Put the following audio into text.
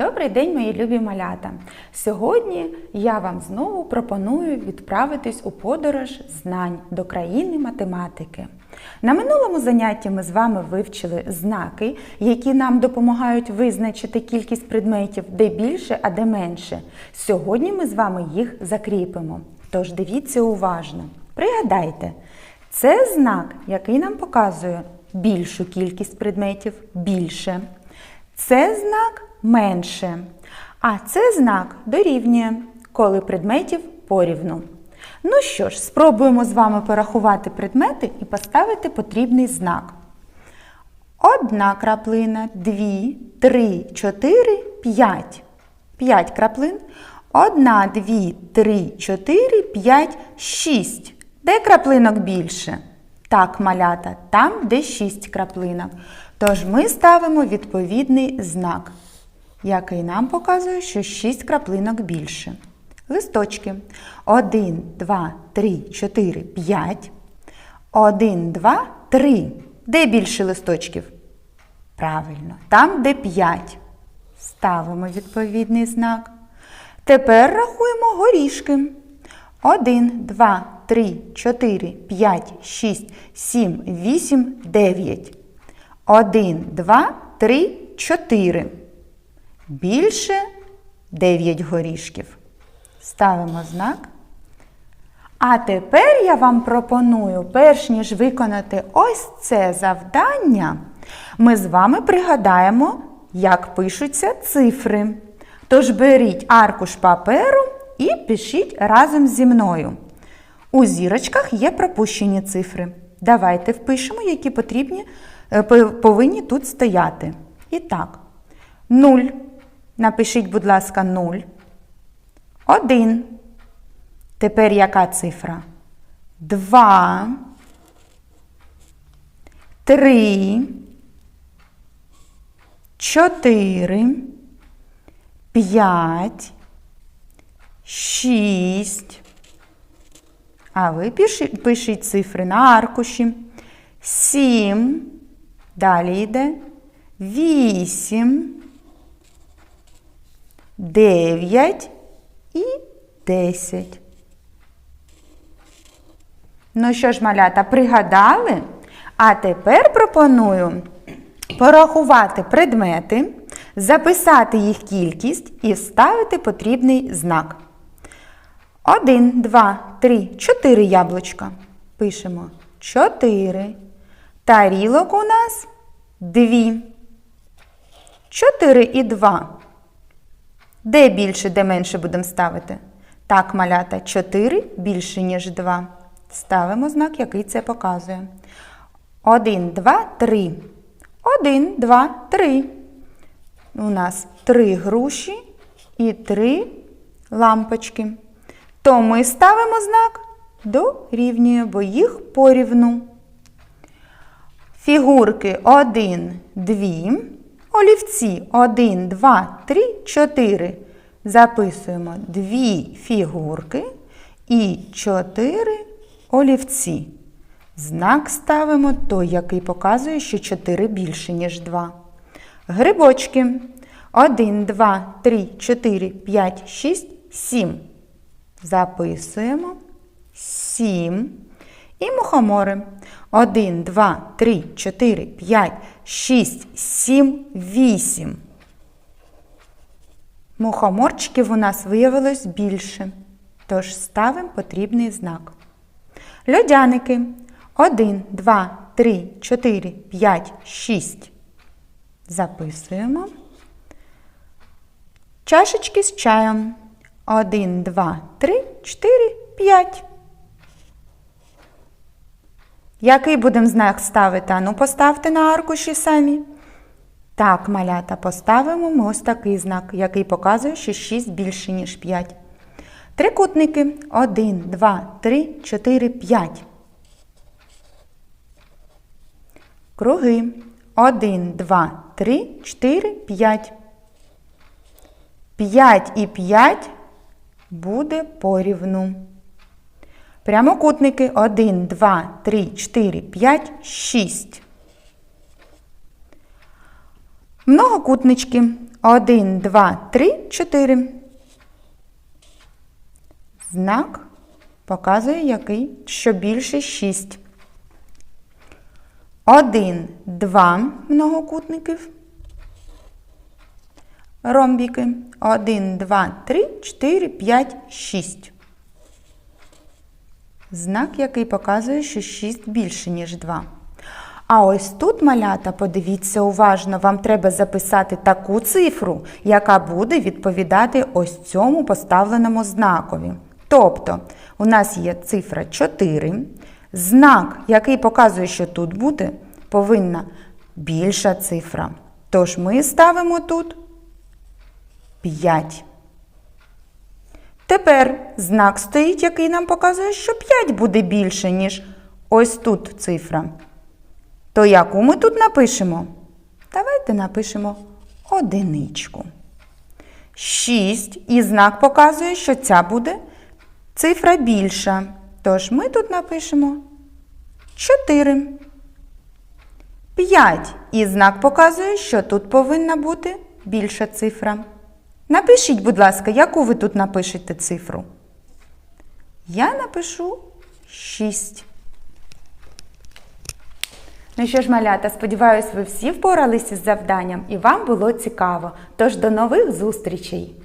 Добрий день, мої любі малята! Сьогодні я вам знову пропоную відправитись у подорож знань до країни математики. На минулому занятті ми з вами вивчили знаки, які нам допомагають визначити кількість предметів, де більше, а де менше. Сьогодні ми з вами їх закріпимо. Тож дивіться уважно. Пригадайте, це знак, який нам показує більшу кількість предметів більше. Це знак менше. А це знак дорівнює, коли предметів порівну. Ну що ж, спробуємо з вами порахувати предмети і поставити потрібний знак. Одна краплина, дві, три, чотири, п'ять. П'ять краплин. Одна, дві, три, чотири, п'ять, шість. Де краплинок більше? Так, малята, там, де шість краплинок. Тож ми ставимо відповідний знак, який нам показує, що 6 краплинок більше. Листочки. 1, 2, 3, 4, 5. 1, 2, 3. Де більше листочків? Правильно, там, де 5. Ставимо відповідний знак. Тепер рахуємо горішки. 1, 2, 3, 4, 5, 6, 7, 8, 9. 1, 2, 3, 4. Більше 9 горішків. Ставимо знак. А тепер я вам пропоную, перш ніж виконати ось це завдання, ми з вами пригадаємо, як пишуться цифри. Тож беріть аркуш паперу і пишіть разом зі мною. У зірочках є пропущені цифри. Давайте впишемо, які потрібні, е, повинні тут стояти. І так, 0. Напишіть, будь ласка, 0. 1. Тепер яка цифра? 2. 3. 4. 5. 6. А ви пишіть, пишіть цифри на аркуші. 7. Далі йде. 8. 9 і 10. Ну що ж, малята, пригадали? А тепер пропоную порахувати предмети, записати їх кількість і вставити потрібний знак. Один, два, три, чотири яблучка. Пишемо чотири. Тарілок у нас дві. Чотири і два. Де більше, де менше будемо ставити? Так, малята, 4 більше, ніж 2. Ставимо знак, який це показує. 1, 2, 3. 1, 2, 3. У нас 3 груші і 3 лампочки. То ми ставимо знак дорівнює, бо їх порівну. Фігурки 1, 2. Олівці 1, 2, 3, 4. Записуємо дві фігурки і 4 олівці. Знак ставимо той, який показує, що 4 більше, ніж 2. Грибочки 1, 2, 3, 4, 5, 6, 7. Записуємо 7. І мухомори. 1, 2, 3, 4, 5, 6, 7, 8. Мухоморчиків у нас виявилось більше. Тож ставимо потрібний знак. Льодяники. 1, 2, 3, 4, 5, 6. Записуємо. Чашечки з чаєм. 1, 2, 3, 4, 5. Який будемо знак ставити? Ану, поставте на аркуші самі. Так, малята, поставимо ми ось такий знак, який показує, що 6 більше, ніж 5. Трикутники 1, 2, 3, 4, 5. Круги 1, 2, 3, 4, 5. 5 і 5 буде порівну. Прямокутники 1, 2, 3, 4, 5, 6. Многокутнички 1, 2, 3, 4. Знак показує який, що більше 6. 1, 2 многокутників. Ромбіки. 1, 2, 3, 4, 5, 6. Знак, який показує, що 6 більше, ніж 2. А ось тут, малята, подивіться уважно, вам треба записати таку цифру, яка буде відповідати ось цьому поставленому знакові. Тобто, у нас є цифра 4. Знак, який показує, що тут буде, повинна більша цифра. Тож ми ставимо тут 5. Тепер знак стоїть, який нам показує, що 5 буде більше, ніж ось тут цифра. То яку ми тут напишемо? Давайте напишемо одиничку. 6. І знак показує, що ця буде цифра більша. Тож ми тут напишемо 4. 5. І знак показує, що тут повинна бути більша цифра. Напишіть, будь ласка, яку ви тут напишете цифру? Я напишу 6. Ну що ж, малята, сподіваюсь, ви всі впоралися з завданням і вам було цікаво. Тож до нових зустрічей!